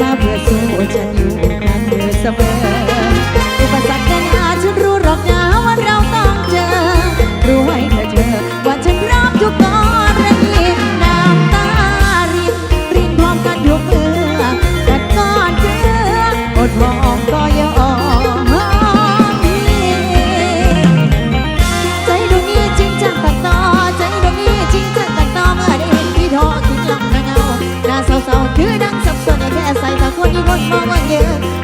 มาเพื่อสู้จน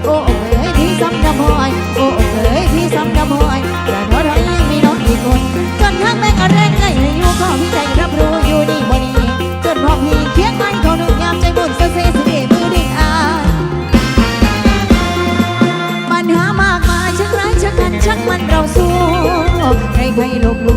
โอ้เอ๋ยที่ซ้ำดำหอยโอ้เอ๋ยที่ซ้ำดำหอยกระโดดล่างมีน้องคนจนทั้งแม่งอะไรใจอยู่ก็พี่ใจรับรู้อยู่ดีบ่ดีจนพอพี่เคียงกันเหนุ่มยามใจบุญเสียเสียมือดีอาปัญหามากมายชักร้ชักกันชักมันเราสู้ใครใคลูกลู